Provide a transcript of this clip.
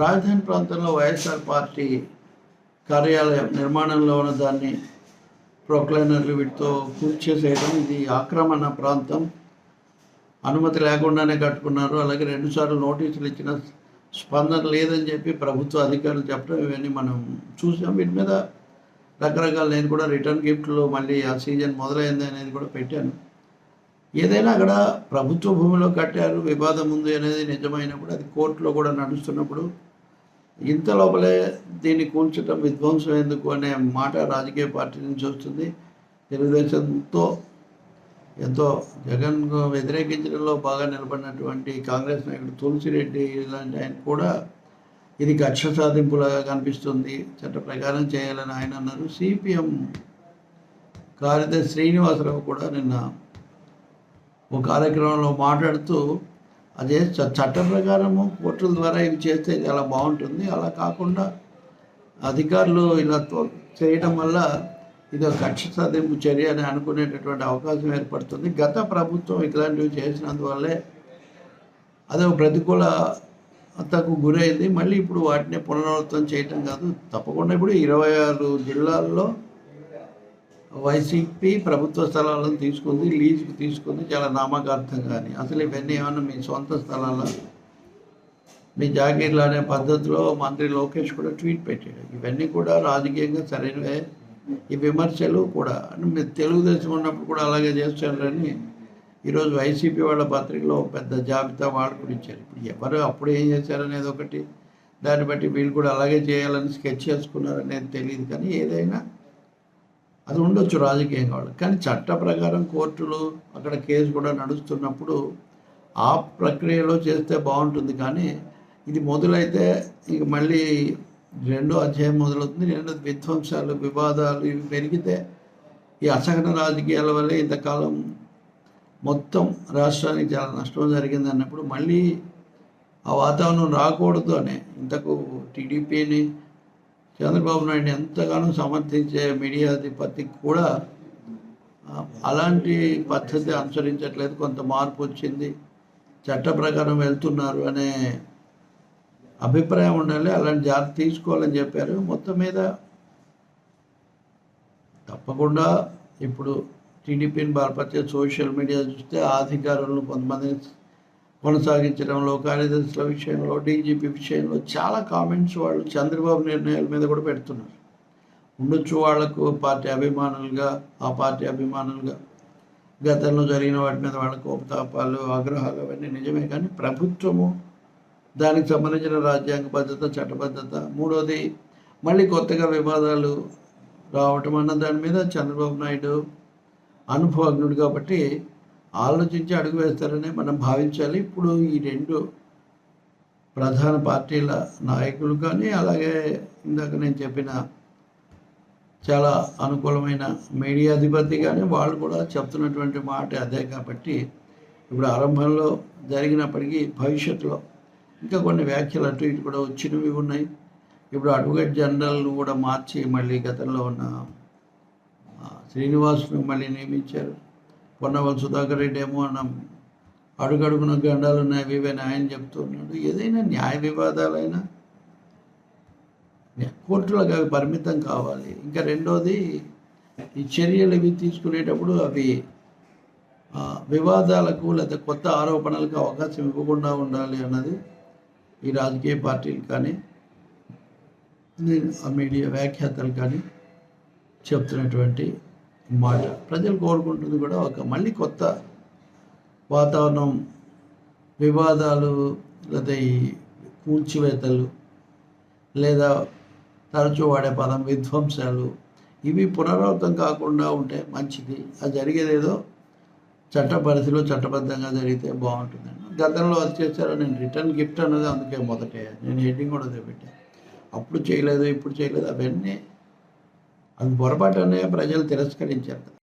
రాజధాని ప్రాంతంలో వైఎస్ఆర్ పార్టీ కార్యాలయం నిర్మాణంలో ఉన్న దాన్ని ప్రొక్లైనర్లు వీటితో పూర్తి చేసేయడం ఇది ఆక్రమణ ప్రాంతం. అనుమతి లేకుండానే కట్టుకున్నారు. అలాగే రెండుసార్లు నోటీసులు ఇచ్చిన స్పందన లేదని చెప్పి ప్రభుత్వ అధికారులు చెప్పడం ఇవన్నీ మనం చూసాం. వీటి మీద రకరకాల నేను కూడా రిటర్న్ గిఫ్ట్లు మళ్ళీ ఆ సీజన్ మొదలైంది అనేది కూడా పెట్టాను. ఏదైనా అక్కడ ప్రభుత్వ భూమిలో కట్టారు వివాదం ఉంది అనేది నిజమైనప్పుడు అది కోర్టులో కూడా నడుస్తున్నప్పుడు ఇంత లోపలే దీన్ని కూల్చడం విధ్వంసం ఎందుకు అనే మాట రాజకీయ పార్టీ నుంచి వస్తుంది. తెలుగుదేశంతో ఎంతో జగన్ వ్యతిరేకించడంలో బాగా నిలబడినటువంటి కాంగ్రెస్ నాయకుడు తులసిరెడ్డి ఇలాంటి ఆయన కూడా ఇది కక్ష సాధింపులాగా కనిపిస్తుంది. చట్ట ప్రకారం చేయాలని ఆయన అన్నారు. సిపిఎం కార్యదర్శి శ్రీనివాసరావు కూడా నిన్న ఒక కార్యక్రమంలో మాట్లాడుతూ అదే చ- చట్ట ప్రకారము కోర్టుల ద్వారా ఇవి చేస్తే చాలా బాగుంటుంది. అలా కాకుండా అధికారులు ఇలా చేయడం వల్ల ఇది ఒక కక్ష సాధింపు చర్య అని అనుకునేటటువంటి అవకాశం ఏర్పడుతుంది. గత ప్రభుత్వం ఇట్లాంటివి చేసినందువల్లే అదే ప్రతికూల అంతకు గురైంది. మళ్ళీ ఇప్పుడు వాటిని పునరావృతం చేయటం కాదు. తప్పకుండా ఇప్పుడు ఇరవై ఆరు జిల్లాల్లో వైసీపీ ప్రభుత్వ స్థలాలను తీసుకుంది లీజుకు తీసుకుంది చాలా నామకార్థం కానీ. అసలు ఇవన్నీ ఏమన్నా మీ సొంత స్థలాల? మీ జాగీర్లు అనే పద్ధతిలో మంత్రి లోకేష్ కూడా ట్వీట్ పెట్టాడు. ఇవన్నీ కూడా రాజకీయంగా సరైనవే. ఈ విమర్శలు కూడా అంటే మీరు తెలుగుదేశం ఉన్నప్పుడు కూడా అలాగే చేస్తారని ఈరోజు వైసీపీ వాళ్ళ పత్రికలో పెద్ద జాబితా వాళ్ళు కూడా ఇచ్చారు. ఇప్పుడు ఎవరు అప్పుడు ఏం చేశారనేది ఒకటి దాన్ని బట్టి వీళ్ళు కూడా అలాగే చేయాలని స్కెచ్ చేసుకున్నారనేది తెలియదు కానీ ఏదైనా అది ఉండొచ్చు రాజకీయం కావాలి కానీ చట్ట ప్రకారం కోర్టులు అక్కడ కేసు కూడా నడుస్తున్నప్పుడు ఆ ప్రక్రియలో చేస్తే బాగుంటుంది. కానీ ఇది మొదలైతే ఇక మళ్ళీ రెండో అధ్యాయం మొదలవుతుంది. రెండు విధ్వంసాలు వివాదాలు ఇవి పెరిగితే ఈ అసహన రాజకీయాల వల్లే ఇంతకాలం మొత్తం రాష్ట్రానికి చాలా నష్టం జరిగింది అన్నప్పుడు మళ్ళీ ఆ వాతావరణం రాకూడదు అనే ఇంతకు టీడీపీని చంద్రబాబు నాయుడు ఎంతగానో సమర్థించే మీడియా కూడా అలాంటి పద్ధతి అనుసరించట్లేదు. కొంత మార్పు వచ్చింది. చట్ట ప్రకారం వెళ్తున్నారు అనే అభిప్రాయం ఉండాలి. అలాంటి జాగ్రత్త తీసుకోవాలని చెప్పారు. మొత్తం మీద తప్పకుండా ఇప్పుడు టీడీపీని బలపరిచే సోషల్ మీడియా చూస్తే అధికారులను కొంతమంది కొనసాగించడంలో కార్యదర్శుల విషయంలో డీజీపీ విషయంలో చాలా కామెంట్స్ వాళ్ళు చంద్రబాబు నిర్ణయాల మీద కూడా పెడుతున్నారు. ఉండొచ్చు వాళ్ళకు పార్టీ అభిమానులుగా ఆ పార్టీ అభిమానులుగా. గతంలో జరిగిన వాటి మీద వాళ్ళ కోపతాపాలు ఆగ్రహాలు అవన్నీ నిజమే కానీ ప్రభుత్వము దానికి సంబంధించిన రాజ్యాంగ భద్రత చట్టబద్ధత మూడోది మళ్ళీ కొత్తగా వివాదాలు రావటం అన్న దాని మీద చంద్రబాబు నాయుడు అనుభవజ్ఞుడు కాబట్టి ఆలోచించి అడుగు వేస్తారని మనం భావించాలి. ఇప్పుడు ఈ రెండు ప్రధాన పార్టీల నాయకులు కానీ అలాగే ఇందాక నేను చెప్పిన చాలా అనుకూలమైన మీడియా అధిపతి కానీ వాళ్ళు కూడా చెప్తున్నటువంటి మాట అదే కాబట్టి ఇప్పుడు ఆరంభంలో జరిగినప్పటికీ భవిష్యత్తులో ఇంకా కొన్ని వ్యాఖ్యలు అటు ఇటు కూడా వచ్చినవి ఉన్నాయి. ఇప్పుడు అడ్వకేట్ జనరల్ను కూడా మార్చి మళ్ళీ గతంలో ఉన్న ఆ, శ్రీనివాస్ను మళ్ళీ నియమించారు. పొన్నవల్ సుధాకర్ రెడ్డి ఏమో అన్నాం అడుగడుగున గండాలు ఉన్నాయి ఇవి ఆయన చెప్తున్నాడు ఏదైనా న్యాయ వివాదాలైనా కోర్టులకు అవి పరిమితం కావాలి. ఇంకా రెండోది ఈ చర్యలు ఇవి తీసుకునేటప్పుడు అవి వివాదాలకు లేదా కొత్త ఆరోపణలకు అవకాశం ఇవ్వకుండా ఉండాలి అన్నది ఈ రాజకీయ పార్టీలు కానీ ఆ మీడియా వ్యాఖ్యాతలు కానీ చెప్తున్నటువంటి మాట. ప్రజలు కోరుకుంటుంది కూడా ఒక మళ్ళీ కొత్త వాతావరణం వివాదాలు లేదా ఈ కూల్చివేతలు లేదా తరచూ వాడే పదం విధ్వంసాలు ఇవి పునరావృతం కాకుండా ఉంటే మంచిది. అది జరిగేదేదో చట్ట పరిధిలో చట్టబద్ధంగా జరిగితే బాగుంటుందండి. గతంలో అది చేశారో నేను రిటర్న్ గిఫ్ట్ అన్నది అందుకే మొదటే. నేను హెడ్డింగ్ కూడా అదే పెట్టాను అప్పుడు చేయలేదు ఇప్పుడు చేయలేదు అవన్నీ అది పొరపాటు ప్రజలు తిరస్కరించారు.